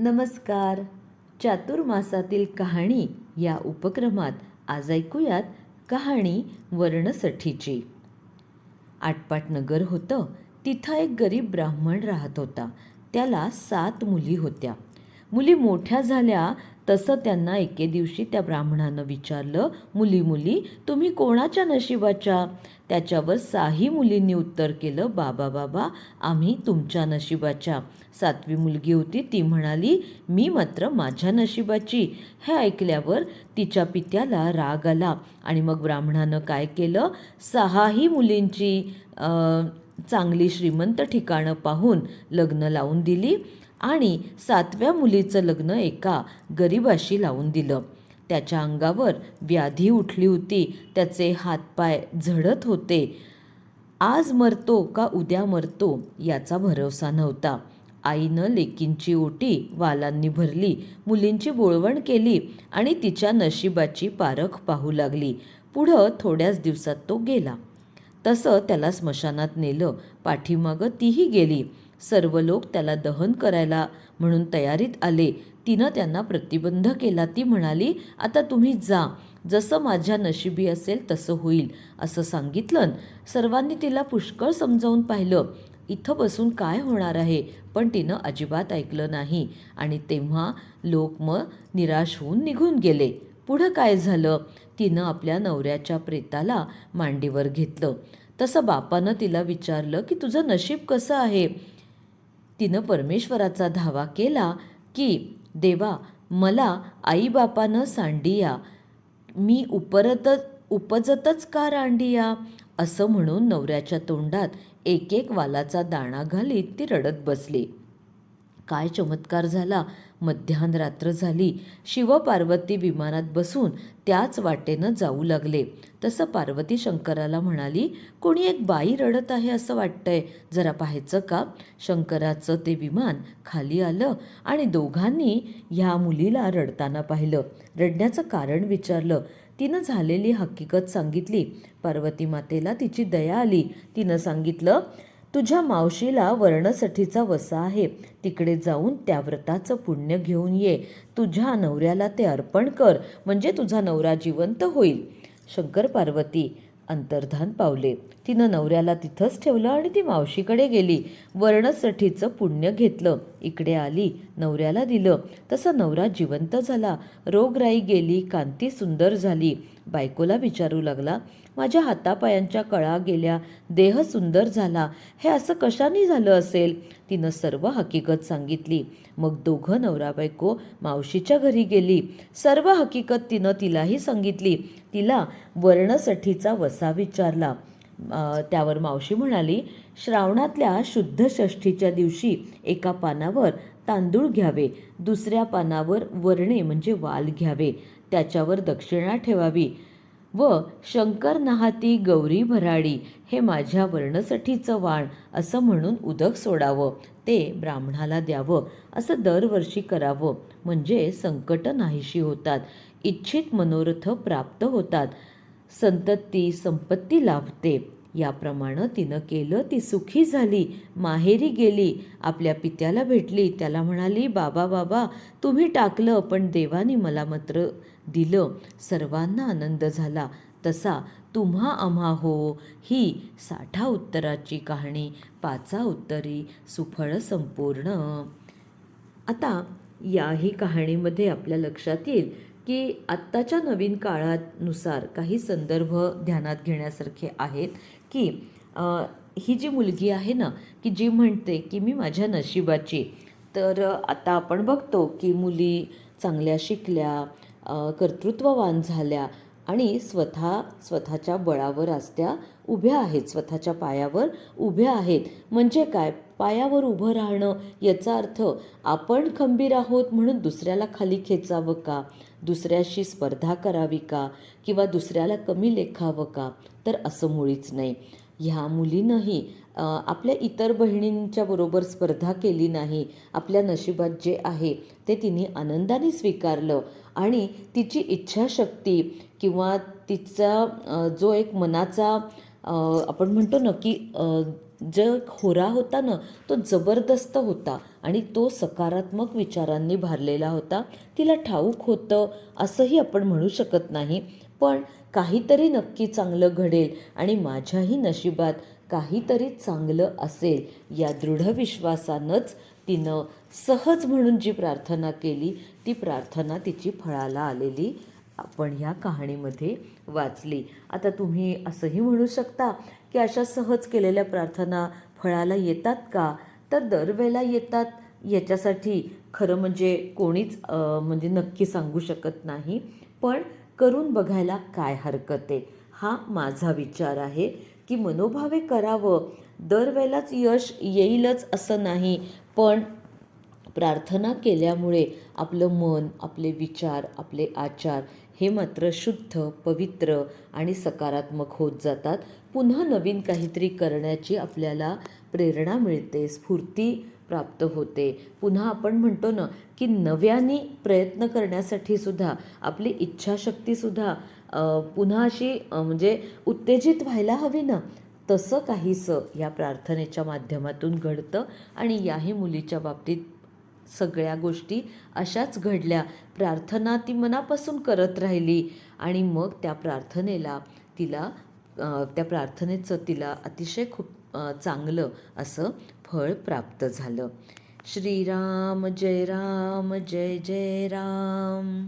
नमस्कार. चातुर्मासातील कहाणी या उपक्रमात आज ऐकूयात कहाणी वर्णसठीची. आटपाट नगर होतं तिथं एक गरीब ब्राह्मण राहत होता. त्याला सात मुली होत्या. मुली मोठ्या झाल्या तसं त्यांना एके दिवशी त्या ब्राह्मणानं विचारलं मुली मुली तुम्ही कोणाच्या नशिबाच्या? त्याच्यावर साही मुलींनी उत्तर केलं बाबा बाबा आम्ही तुमच्या नशिबाच्या. सातवी मुलगी होती ती म्हणाली मी मात्र माझ्या नशिबाची. हे ऐकल्यावर तिच्या पित्याला राग आला आणि मग ब्राह्मणानं काय केलं सहाही मुलींची चांगली श्रीमंत ठिकाणं पाहून लग्न लावून दिली. आणि सातव्या मुलीचं लग्न एका गरिबाशी लावून दिलं. त्याच्या अंगावर व्याधी उठली होती. त्याचे हातपाय झडत होते. आज मरतो का उद्या मरतो याचा भरवसा नव्हता. आईनं लेकींची ओटी वालांनी भरली मुलींची बोळवण केली आणि तिच्या नशिबाची पारख पाहू लागली. पुढं थोड्याच दिवसात तो गेला. तसं त्याला स्मशानात नेलं. पाठीमागं तीही गेली. सर्व लोक त्याला दहन करायला म्हणून तयारीत आले. तिनं त्यांना प्रतिबंध केला. ती म्हणाली आता तुम्ही जा. जसं माझ्या नशिबी असेल तसं होईल असं सांगितलं. सर्वांनी तिला पुष्कळ समजावून पाहिलं. इथं बसून काय होणार आहे? पण तिनं अजिबात ऐकलं नाही. आणि तेव्हा लोक मग निराश होऊन निघून गेले. पुढं काय झालं? तिनं आपल्या नवऱ्याच्या प्रेताला मांडीवर घेतलं. तसं बापानं तिला विचारलं की तुझं नशीब कसं आहे? तिनं परमेश्वराचा धावा केला की देवा मला आईबापानं सांडिया. मी उपरत उपजतच का रांडिया? असं म्हणून नवऱ्याच्या तोंडात एक एक वालाचा दाणा घालीत ती रडत बसली. काय चमत्कार झाला मध्यान रात्र झाली. शिवपार्वती विमानात बसून त्याच वाटेनं जाऊ लागले. तसं पार्वती शंकराला म्हणाली कोणी एक बाई रडत आहे असं वाटतंय. जरा पाहायचं का? शंकराचं ते विमान खाली आलं आणि दोघांनी ह्या मुलीला रडताना पाहिलं. रडण्याचं कारण विचारलं. तिनं झालेली हकीकत सांगितली. पार्वती मातेला तिची दया आली. तिनं सांगितलं तुझ्या मावशीला वर्णसठीचा वसा आहे. तिकडे जाऊन त्या व्रताचं पुण्य घेऊन ये. तुझ्या नवऱ्याला ते अर्पण कर. म्हणजे तुझा नवरा जिवंत होईल. शंकर पार्वती अंतर्धान पावले. तिनं नवऱ्याला तिथंच ठेवलं आणि ती मावशीकडे गेली. वर्णसठीचं पुण्य घेतलं. इकडे आली नवऱ्याला दिलं. तसं नवरा जिवंत झाला. रोगराई गेली कांती सुंदर झाली. बायकोला विचारू लागला माझ्या हातापायांच्या कळा गेल्या. देह सुंदर झाला. हे असं कशाने झालं असेल? तिनं सर्व हकीकत सांगितली. मग दोघं नवरा बायको मावशीच्या घरी गेली. सर्व हकीकत तिनं तिलाही सांगितली. तिला वर्णसठीचा वसा विचारला. त्यावर मावशी म्हणाली श्रावणातल्या शुद्ध षष्ठीच्या दिवशी एका पानावर तांदूळ घ्यावे. दुसऱ्या पानावर वर्णे म्हणजे वाल घ्यावे. त्याच्यावर दक्षिणा ठेवावी. व शंकर नाहाती गौरी भराडी. हे माझ्या वर्णसठीचं वाण. असं म्हणून उदक सोडावं. ते ब्राह्मणाला द्यावं. असं दरवर्षी करावं. म्हणजे संकट नाहीशी होतात. इच्छित मनोरथ प्राप्त होतात. संतती संपत्ती लाभते. याप्रमाणे तिनं केलं ती सुखी झाली. माहेरी गेली आपल्या पित्याला भेटली. त्याला म्हणाली बाबा बाबा तुम्ही टाकलं पण देवानी मला मात्र दिलं. सर्वांना आनंद झाला. तसा तुम्हा आम्हा हो. ही साठा उत्तराची कहाणी. पाचा उत्तरी सुफळ संपूर्ण. आता याही कहाणीमध्ये आपल्या लक्षात येईल की आत्ताच्या नवीन काळानुसार काही संदर्भ ध्यानात घेण्यासारखे आहेत की ही जी मुलगी आहे ना की जी म्हणते की मी माझ्या नशिबाची तर आता आपण बघतो की मुली चांगल्या शिकल्या कर्तृत्ववान झाल्या आणि स्वतः स्वतःच्या बळावर आज त्या उभ्या आहेत स्वतःच्या पायावर उभ्या आहेत. म्हणजे काय? पायावर उभं राहणं याचा अर्थ आपण खंबीर आहोत म्हणून दुसऱ्याला खाली खेचावं का? दुसऱ्याशी स्पर्धा करावी का? किंवा दुसऱ्याला कमी लेखावं का? तर असं मुळीच नाही. ह्या मुलीनंही आपल्या इतर बहिणींच्या बरोबर स्पर्धा केली नाही. आपल्या नशिबात जे आहे ते तिने आनंदाने स्वीकारलं. आणि तिची इच्छाशक्ती किंवा तिचा जो एक मनाचा आपण म्हणतो ना की जो खोरा होता ना तो जबरदस्त होता आणि तो सकारात्मक विचारांनी भरलेला होता. तिला ठाऊक होतं असंही आपण म्हणू शकत नाही. पण काहीतरी नक्की चांगलं घडेल आणि माझ्याही नशिबात काहीतरी चांगलं असेल या दृढ विश्वासानंच तिनं सहज म्हणून जी प्रार्थना केली ती प्रार्थना तिची फळाला आलेली आपण ह्या कहाणीमध्ये वाचली. आता तुम्ही असंही म्हणू शकता की अशा सहज केलेल्या प्रार्थना फळाला येतात का? तर दरवेळेला येतात. याच्यासाठी खरं म्हणजे कोणीच म्हणजे नक्की सांगू शकत नाही. पण करून बघायला काय हरकत आहे? हा माझा विचार आहे की मनोभावे करावं. दरवेळेलाच यश येईलच असं नाही. पण प्रार्थना केल्यामुळे आपलं मन आपले विचार आपले आचार हे मात्र शुद्ध पवित्र आणि सकारात्मक होत जातात. पुन्हा नवीन काहीतरी करण्याची आपल्याला प्रेरणा मिळते स्फूर्ती प्राप्त होते. पुन्हा आपण म्हणतो ना की नव्याने प्रयत्न करण्यासाठी सुद्धा आपली इच्छाशक्तीसुद्धा पुन्हा अशी म्हणजे उत्तेजित व्हायला हवी ना. तसं काहीसं या प्रार्थनेच्या माध्यमातून घडतं आणि याही मुलीच्या बाबतीत सगळ्या गोष्टी अशाच घडल्या. प्रार्थना ती मनापासून करत राहिली आणि मग त्या प्रार्थनेला तिला त्या प्रार्थनेचं तिला अतिशय खूप चांगलं असं फळ प्राप्त झालं. श्रीराम जय राम जय जय राम.